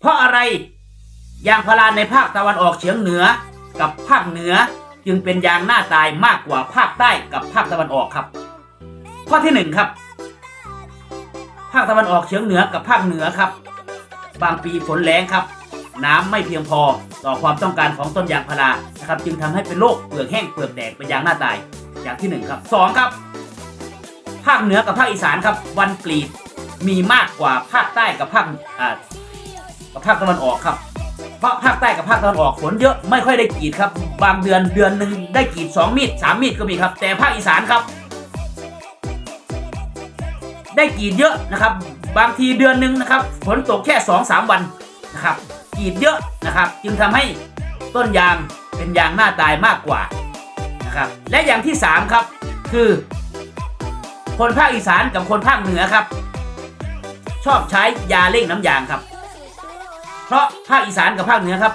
เพราะอะไรยางพาราในภาคตะวันออกเฉียงเหนือ กับภาคเหนือจึงเป็นยางหน้าตายมากกว่าภาคใต้กับภาคตะวันออกครับ ข้อที่หนึ่งครับ ภาคตะวันออกเฉียงเหนือกับภาคเหนือครับ บางปีฝนแรงครับ น้ำไม่เพียงพอต่อความต้องการของต้นยางพารานะครับ จึงทำให้เป็นโรคเปลือกแห้งเปลือกแดงเป็นยางหน้าตายอย่างที่หนึ่งครับสองครับ ภาคเหนือกับภาคอีสานครับ วันกรีดมีมากกว่าภาคใต้กับภาคอ่า กับภาคตะวันออกครับเพราะภาคใต้กับภาคตะวันออกฝนเยอะไม่ค่อยได้กรีดครับ บางเดือนเดือนหนึ่งได้กรีดสองมีดสามมีดก็มีครับ แต่ภาคอีสานครับ ได้กรีดเยอะนะครับ บางทีเดือนหนึ่งนะครับฝนตกแค่สองสามวันนะครับกรีดเยอะนะครับ จึงทำให้ต้นยางเป็นยางหน้าตายมากกว่านะครับและอย่างที่สามครับ คือ คนภาคอีสานกับคนภาคเหนือครับ ชอบใช้ยาเร่งน้ำยางครับ เพราะภาคอีสานกับภาคเหนือครับ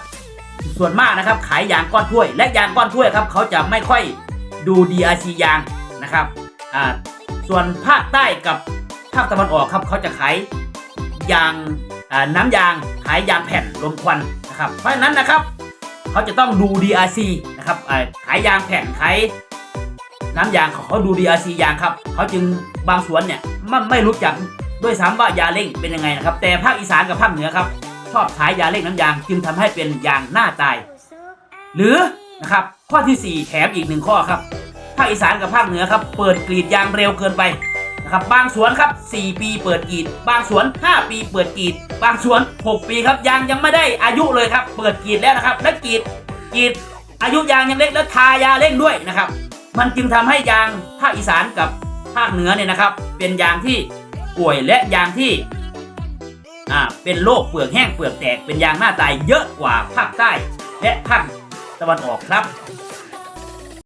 ส่วนมากนะครับขายยางก้อนถ้วย และยางก้อนถ้วยครับเขาจะไม่ค่อยดู DRC ยางนะครับอ่าส่วนภาคใต้กับภาคตะวันออกครับเขาจะขายยางน้ำยางขายยางแผ่นลมควันนะครับ เพราะฉะนั้นนะครับเขาจะต้องดู DRC นะครับขายยางแผ่นขายน้ำยางเขาเขาดู DRC ยางครับเขาจึงบางสวนเนี่ยไม่ไม่รู้จักด้วยซ้ำว่ายาเร่งเป็นยังไงนะครับ แต่ภาคอีสานกับภาคเหนือครับ ชอบใช้ยาเร่งน้ำยาง จึงทำให้เป็นยางหน้าตาย หรือนะครับข้อทีสี่ 4 แถมอีกหนึ่งข้อครับภาคอีสานกับภาคเหนือครับ เปิดกรีดยางเร็วเกินไปนะครับบางสวนครับ 4 ปีเปิดกรีด บางสวน 5 ปีเปิดกรีด บางสวน 6 ปีครับยางยังไม่ได้อายุเลยครับ เปิดกรีดแล้วนะครับ และกรีดกรีดอายุยางยังเล็กแล้วทายาเร่งด้วยนะครับ มันจึงทำให้ยางภาคอีสานกับภาคเหนือเนี่ยนะครับ เป็นยางที่ป่วยและยางที่ อ่าเป็นโรคเปลือกแห้งเปลือกแตกเป็นยางหน้าตายเยอะกว่าภาคใต้ และภาคตะวันออกครับ